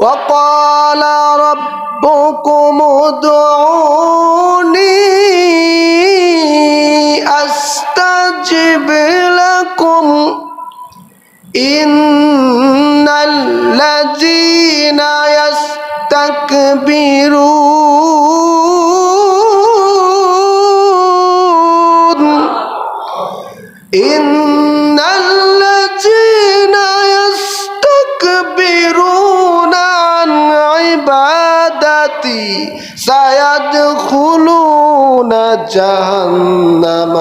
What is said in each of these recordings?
وقال ربكم ادعوني أستجب لكم إن الذين يستكبرون إن سيدخلون جهنم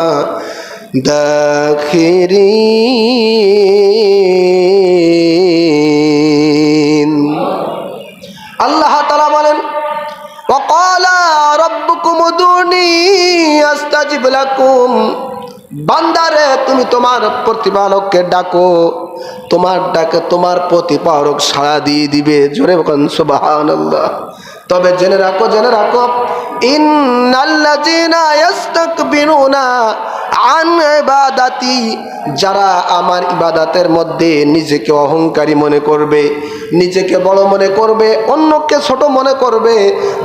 داخرين আল্লাহ তালা বলেন وقال ربكم ادعوني استجب لكم বান্দারে তুমি তোমার প্রতিপালককে ডাকো তোমার ডাকে তোমার প্রতিপালক সাড়া দিয়ে দিবে জোরে বলেন সুবহানাল্লাহ তবে জেনে রাখো জেনে রাখো ইন্নাল্লাযীনা ইস্তাকবিরুনা আন ইবাদাতি, যারা আমার ইবাদাতের মধ্যে নিজেকে অহংকারী মনে করবে, নিজেকে বড় মনে করবে, অন্যকে ছোট মনে করবে,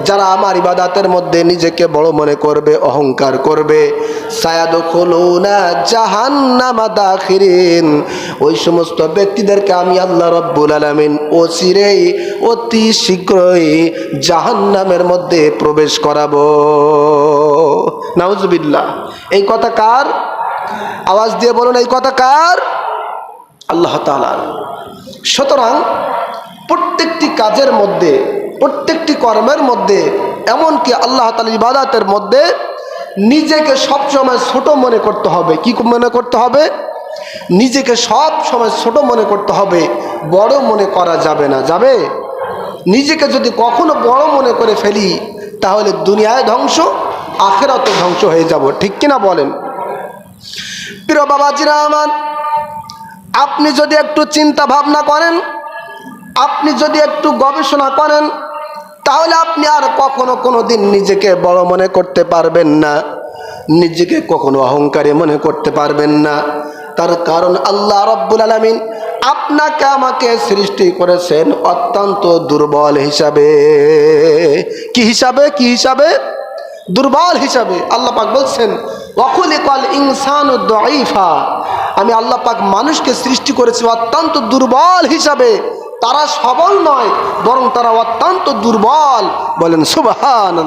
যারা আমার ইবাদাতের মধ্যে নিজেকে বড় মনে করবে, অহংকার করবে। সায়াদখুলুনা জাহান্নামা দাখিরিন, ওই সমস্ত ব্যক্তিদেরকে আমি আল্লাহ রব্বুল আলামিন অচিরেই, অতি শীঘ্রই জাহান্নামের মধ্যে প্রবেশ করাবো। নাউজুবিল্লাহ। এই কথা কার? আওয়াজ দিয়ে বলুন, এই কথা কার? আল্লাহ তালার সুতরাং প্রত্যেকটি কাজের মধ্যে, প্রত্যেকটি কর্মের মধ্যে, এমনকি আল্লাহ তালা ইবাদাতের মধ্যে নিজেকে সবসময় ছোট মনে করতে হবে। কি মনে করতে হবে? নিজেকে সব সময় ছোট মনে করতে হবে। বড় মনে করা যাবে না। যাবে? নিজেকে যদি কখনো বড় মনে করে ফেলি, তাহলে দুনিয়ায় ধ্বংস, আখেরাতে ধ্বংস হয়ে যাব। ঠিক কিনা বলেন? প্রিয় বাবাজিরা আমার, আপনি যদি একটু চিন্তা ভাবনা করেন, আপনি যদি একটু গবেষণা করেন, তাহলে আপনি আর কখনো কোনো দিন নিজেকে বড় মনে করতে পারবেন না, নিজেকে কখনো অহংকারী মনে করতে পারবেন না। তার কারণ আল্লাহ রব্বুল আলমিন আপনাকে আমাকে সৃষ্টি করেছেন অত্যন্ত দুর্বল হিসাবে। কি হিসাবে? কি হিসাবে? দুর্বল হিসাবে আল্লাহ পাক বলছেন অকুলিকল ইনসান ও দইফা আমি আল্লাহ পাক মানুষকে সৃষ্টি করেছি অত্যন্ত দুর্বল হিসাবে। তারা সবল নয়, বরং তারা অত্যন্ত দুর্বল। বলেন সুবাহান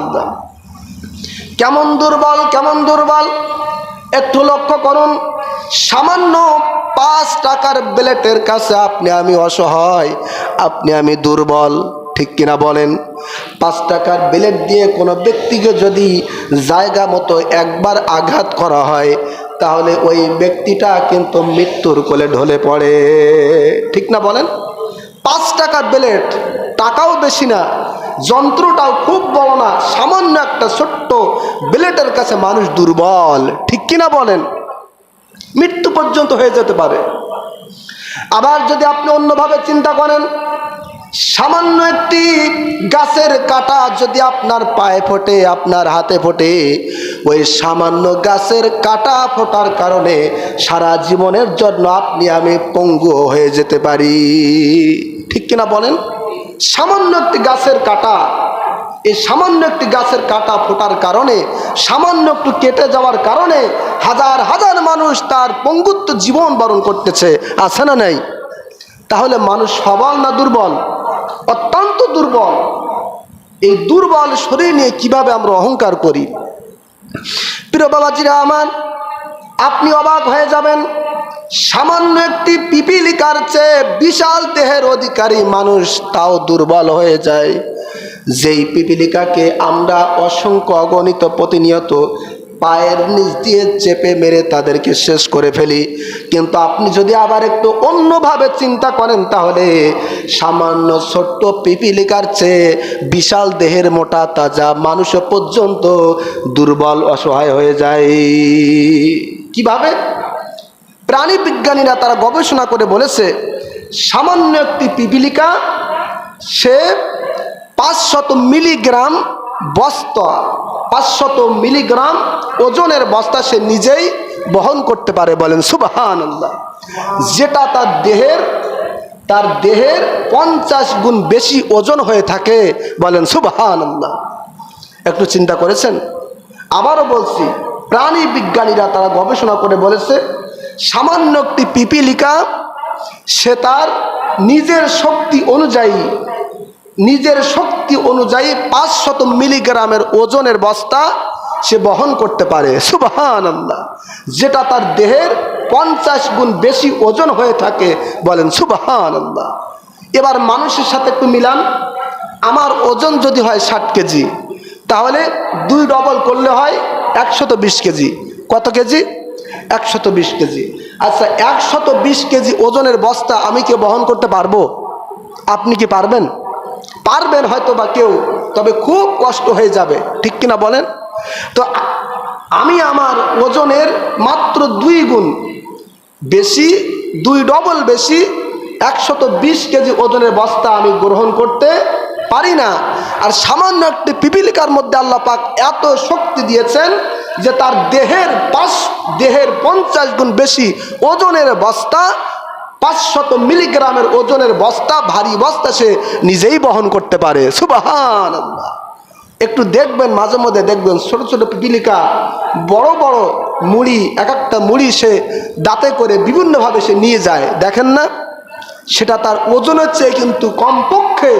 কেমন দুর্বল কেমন দুর্বল? একটু লক্ষ্য করুন, সামান্য পাঁচ টাকার ব্লেটের কাছে আপনি, আমি অসহায়, আপনি, আমি দুর্বল। ঠিক কিনা বলেন? পাঁচ টাকার ব্লেট দিয়ে কোনো ব্যক্তিকে যদি জায়গা মতো একবার আঘাত করা হয়, তাহলে ওই ব্যক্তিটা কিন্তু মৃত্যুর কোলে ঢলে পড়ে। ঠিক না বলেন? পাঁচ টাকার ব্লেট টাকাও বেশি না, যন্ত্রটাও খুব বড় না, সামান্য একটা ছোট্ট ব্লেটের কাছে মানুষ দুর্বল। ঠিক কিনা বলেন? মৃত্যু পর্যন্ত হয়ে যেতে পারে। আবার যদি আপনি অন্যভাবে চিন্তা করেন সামান্য একটি গাছের কাটা যদি আপনার পায়ে ফোটে, আপনার হাতে ফোটে, ওই সামান্য গাছের কাটা ফোটার কারণে সারা জীবনের জন্য আপনি আমি পঙ্গু হয়ে যেতে পারি। ঠিক কিনা বলেন? সামান্য একটি গাছের কাটা, এই সামান্য একটি গাছের কাটা ফোটার কারণে, সামান্য একটু কেটে যাওয়ার কারণে হাজার হাজার মানুষ তার পঙ্গুত্ব জীবন বরণ করতেছে। আছে না নাই? তাহলে মানুষ সবল না দুর্বল? অত্যন্ত দুর্বল। এই দুর্বল শরীর নিয়ে কীভাবে আমরা অহংকার করি? প্রিয় বাবাজিরা আমার, আপনি অবাক হয়ে যাবেন, সামান্য একটি পিপিলিকার চেয়ে বিশাল দেহের অধিকারী মানুষ তাও দুর্বল হয়ে যায়। যেই পিপিলিকাকে আমরা অসংখ্য অগণিত প্রতিনিয়ত পায়ের নিচ দিয়ে চেপে মেরে তাদেরকে শেষ করে ফেলি। কিন্তু আপনি যদি আবার একটু অন্যভাবে চিন্তা করেন তাহলে সামান্য ছোট্ট পিপিলিকার চেয়ে বিশাল দেহের মোটা তাজা মানুষ পর্যন্ত দুর্বল, অসহায় হয়ে যায়। কীভাবে? প্রাণী বিজ্ঞানীরা তারা গবেষণা করে বলেছে, সামান্য একটি পিপিলিকা সে পাঁচশত মিলিগ্রাম বস্তা, পাঁচশত মিলিগ্রাম ওজনের বস্তা সে নিজেই বহন করতে পারে বলেন সুবাহান যেটা তার দেহের তার দেহের পঞ্চাশ গুণ বেশি ওজন হয়ে থাকে বলেন সুবাহান একটু চিন্তা করেছেন? আবারও বলছি, প্রাণী বিজ্ঞানীরা তারা গবেষণা করে বলেছে, সামান্য একটি পিপিলিকা, সে তার নিজের শক্তি অনুযায়ী নিজের শক্তি অনুযায়ী পাঁচশত মিলিগ্রামের ওজনের বস্তা সে বহন করতে পারে। আল্লাহ যেটা তার দেহের পঞ্চাশ গুণ বেশি ওজন হয়ে থাকে, বলেন সুবাহান আল্লাহ এবার মানুষের সাথে একটু মিলান। আমার ওজন যদি হয় ষাট কেজি, তাহলে দুই ডবল করলে হয় একশত বিশ কেজি। কত কেজি? একশত বিশ কেজি। আচ্ছা একশত বিশ কেজি ওজনের বস্তা আমি কি বহন করতে পারব? আপনি কি পারবেন? পারবেন হয়তো বা কেউ, তবে খুব কষ্ট হয়ে যাবে। ঠিক কিনা বলেন? তো আমি আমার ওজনের মাত্র দুই গুণ বেশি, দুই ডবল বেশি, একশত বিশ কেজি ওজনের বস্তা আমি গ্রহণ করতে পারি না। আর সামান্য একটি পিপিলিকার মধ্যে আল্লাহ পাক এত শক্তি দিয়েছেন যে তার দেহের পাঁচ, দেহের পঞ্চাশ গুণ বেশি ওজনের বস্তা পাঁচশত মিলিগ্রামের ওজনের বস্তা, ভারী বস্তা সে নিজেই বহন করতে পারে। সুবাহান একটু দেখবেন, মাঝে মধ্যে দেখবেন ছোট ছোট পিপিলিকা, বড় বড় মুড়ি, এক একটা মুড়ি সে দাঁতে করে বিভিন্নভাবে সে নিয়ে যায়। দেখেন না? সেটা তার ওজনের চেয়ে কিন্তু কমপক্ষে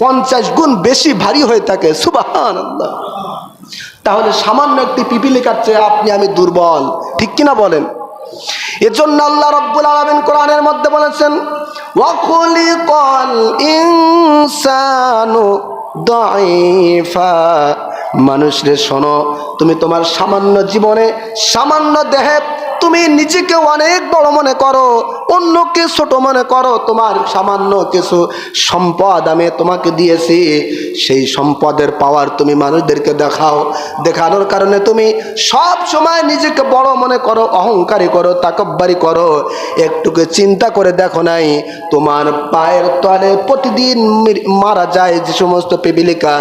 পঞ্চাশ গুণ বেশি ভারী হয়ে থাকে। সুবাহান তাহলে সামান্য একটি পিপিলিকার চেয়ে আপনি আমি দুর্বল। ঠিক কিনা বলেন? এজন্য আল্লাহ রব্বুল আলমিন কোরআনের মধ্যে বলেছেন ওয়াকুলিকল ইনসানু দাইফা মানুষ রে শোনো, তুমি তোমার সামান্য জীবনে সামান্য দেহে তুমি নিজেকে অনেক বড় মনে করো, অন্যকে ছোট মনে করো, তোমার সামান্য কিছু সম্পদ আমি তোমাকে দিয়েছি। সেই সম্পদের পাওয়ার তুমি মানুষদেরকে দেখাও। দেখানোর কারণে তুমি সব সময় নিজেকে বড় মনে করো, অহংকারী করো, তাকব্বারি করো। একটুকে চিন্তা করে দেখো নাই, তোমার পায়ের তলে প্রতিদিন মারা যায় যে সমস্ত পিপিলিকা।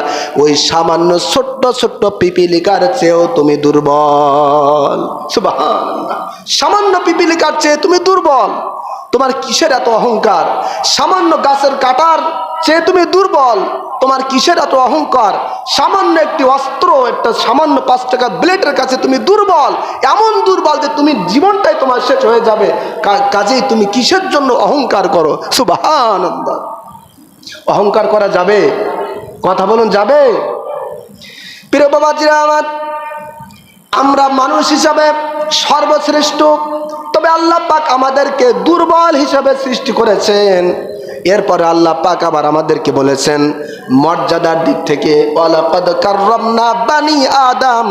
ওই সামান্য ছোট্ট ছোট্ট পিপিলিকার চেয়েও তুমি দুর্বল। সুবহানাল্লাহ। সামান্য পিপিলিকার চেয়ে তুমি দুর্বল। তোমার কিসের এত অহংকার? সামান্য গাছের কাটার চেয়ে তুমি দুর্বল। তোমার কিসের এত অহংকার? সামান্য একটি অস্ত্র, একটা সামান্য পাঁচ টাকা ব্লেডের কাছে তুমি দুর্বল। এমন দুর্বল যে তুমি জীবনটাই তোমার শেষ হয়ে যাবে। কাজেই তুমি কিসের জন্য অহংকার করো? সুবাহানন্দ অহংকার করা যাবে? কথা বলুন, যাবে? প্রিয় বাবাজিরা, আমার আমরা মানুষ হিসাবে সর্বশ্রেষ্ঠ, তবে আল্লাহ পাক আমাদেরকে দুর্বল হিসাবে সৃষ্টি করেছেন। এরপরে আল্লাহ পাক আবার আমাদেরকে বলেছেন, মর্যাদার দিক থেকে বানি আদম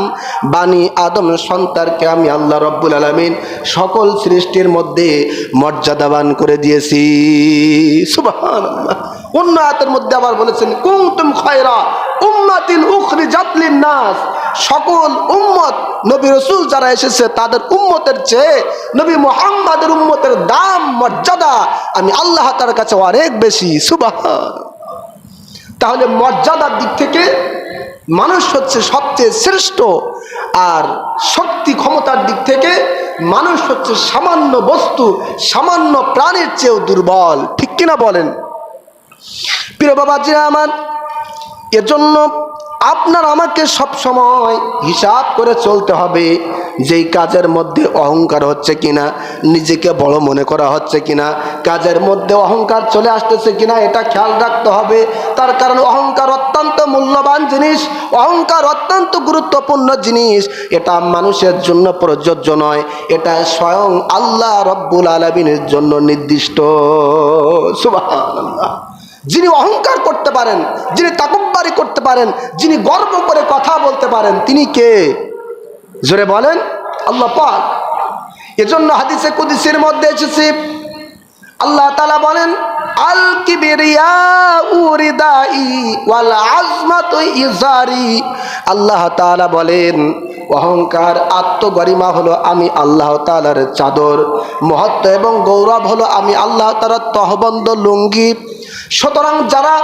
বানি আদম সন্তানকে আমি আল্লাহ রব্বুল আলামিন সকল সৃষ্টির মধ্যে মর্যাদাবান করে দিয়েছি। সুবহানাল্লাহ। অন্য আয়াতের মধ্যে আবার বলেছেন কুমতুম খায়রা উম্মাতিন উখরিজাত লিন-নাস। সকল উম্মত নবী রসুল যারা এসেছে তাদের উম্মতের চেয়ে নবী মোহাম্মদের উম্মতের দাম, মর্যাদা আমি আল্লাহ তার কাছে অনেক বেশি। সুবাহ তাহলে মর্যাদার দিক থেকে মানুষ হচ্ছে সবচেয়ে শ্রেষ্ঠ আর শক্তি ক্ষমতার দিক থেকে মানুষ হচ্ছে সামান্য বস্তু, সামান্য প্রাণের চেয়েও দুর্বল। ঠিক কিনা বলেন? প্রিয় বাবাজিরা আমার, এজন্য আপনার আমাকে সব সময় হিসাব করে চলতে হবে যেই কাজের মধ্যে অহংকার হচ্ছে কিনা, নিজেকে বড় মনে করা হচ্ছে কিনা, কাজের মধ্যে অহংকার চলে আসতেছে কিনা, এটা খেয়াল রাখতে হবে। তার কারণ অহংকার অত্যন্ত মূল্যবান জিনিস, অহংকার অত্যন্ত গুরুত্বপূর্ণ জিনিস। এটা মানুষের জন্য প্রযোজ্য নয়, এটা স্বয়ং আল্লাহ রব্বুল আলমিনের জন্য নির্দিষ্ট। সুবহানাল্লাহ। যিনি অহংকার করতে পারেন, যিনি তাকব্বারি করতে পারেন, যিনি গর্ব করে কথা বলতে পারেন, তিনি কে? জোরে বলেন, আল্লাহ পাক। এজন্য হাদিসে কুদিসের মধ্যে এসেছে, আল্লাহ তালা বলেন, আল কিবিরিয়া উরিদাই ওয়াল আজমাতু আল্লাহ তাআলা বলেন, অহংকার, আত্মগরিমা হলো আমি আল্লাহ তাআলার চাদর, মহত্ব এবং গৌরব হলো আমি আল্লাহ তাআলার তহবন্দ লুঙ্গি। সুতরাং যারা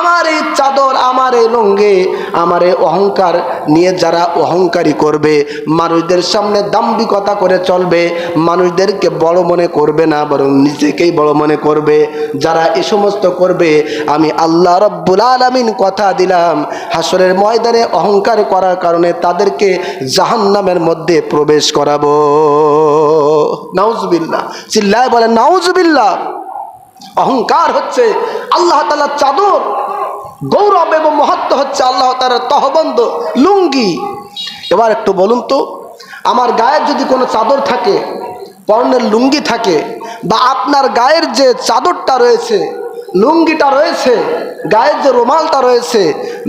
আমার এই চাদর, আমার এই লঙ্গে, আমার এই অহংকার নিয়ে যারা অহংকারী করবে, মানুষদের সামনে দাম্ভিকতা করে চলবে, মানুষদেরকে বড় মনে করবে না, বরং নিজেকেই বড় মনে করবে। যারা এ সমস্ত করবে, আমি আল্লাহ রব্বুল আলমিন কথা দিলাম। হাসরের ময়দানে অহংকার করার কারণে তাদেরকে জাহান্নামের মধ্যে প্রবেশ করাবো। নাউজবিল্লা চিল্লায় বলে নাউজবিল্লা অহংকার হচ্ছে, আল্লাহ তালার চাদর, গৌরব এবং মহত্ব হচ্ছে আল্লাহ তালার তহবন্ধ লুঙ্গি। এবার একটু বলুন তো, আমার গায়ের যদি কোনো চাদর থাকে পরনের লুঙ্গি থাকে, বা আপনার গায়ের যে চাদরটা রয়েছে, লুঙ্গিটা রয়েছে, গায়ের যে রুমালটা রয়েছে,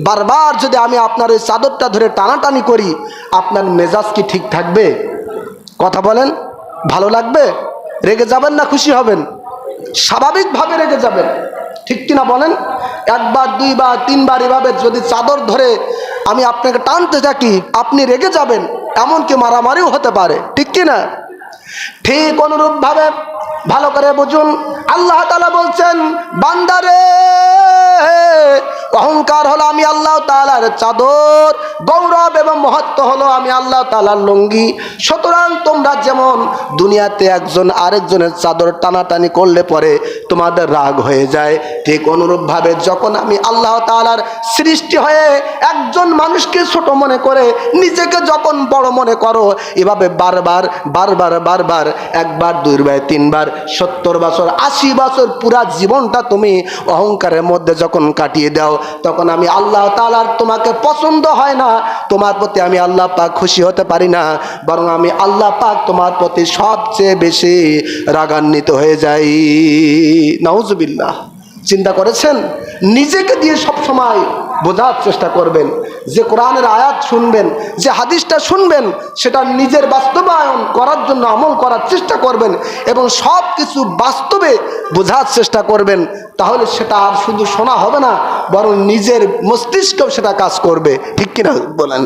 বারবার যদি আমি আপনার ওই চাদরটা ধরে টানাটানি করি, আপনার মেজাজ কি ঠিক থাকবে? কথা বলেন, ভালো লাগবে? রেগে যাবেন না, খুশি হবেন? স্বাভাবিকভাবে রেগে যাবেন। ঠিক কিনা বলেন? একবার, দুইবার, তিনবার এভাবে যদি চাদর ধরে আমি আপনাকে টানতে থাকি, আপনি রেগে যাবেন, এমনকি মারামারিও হতে পারে। ঠিক কিনা? ঠিক অনুরূপভাবে ভালো করে বুঝুন। আল্লাহ তালা বলছেন বান্দারে অহংকার হলো আমি আল্লাহ তালার চাদর, গৌরব এবং মহত্ব হলো আমি আল্লাহ তালার লঙ্গি। সুতরাং তোমরা যেমন দুনিয়াতে একজন আরেকজনের চাদর টানাটানি করলে পরে তোমাদের রাগ হয়ে যায়, ঠিক অনুরূপভাবে যখন আমি আল্লাহ তালার সৃষ্টি হয়ে একজন মানুষকে ছোট মনে করে, নিজেকে যখন বড় মনে করো, এভাবে বারবার বারবার বারবার, একবার, দুইবার, তিনবার, সত্তর বছর, আশি বছর পুরা জীবনটা তুমি অহংকারের মধ্যে যখন কাটিয়ে দাও তখন আমি আল্লাহ তালার তোমাকে পছন্দ হয় না, তোমার প্রতি আমি আল্লাহ পাক খুশি হতে পারি না, বরং আমি আল্লাহ পাক তোমার প্রতি সবচেয়ে বেশি রাগান্বিত হয়ে যাই। নাউজবিল্লাহ। চিন্তা করেছেন? নিজেকে দিয়ে সব সময় বোঝার চেষ্টা করবেন, যে কোরআনের আয়াত শুনবেন, যে হাদিসটা শুনবেন, সেটা নিজের বাস্তবায়ন করার জন্য আমল করার চেষ্টা করবেন এবং সব কিছু বাস্তবে বোঝার চেষ্টা করবেন, তাহলে সেটা আর শুধু শোনা হবে না, বরং নিজের মস্তিষ্কেও সেটা কাজ করবে। ঠিক কিনা বলেন?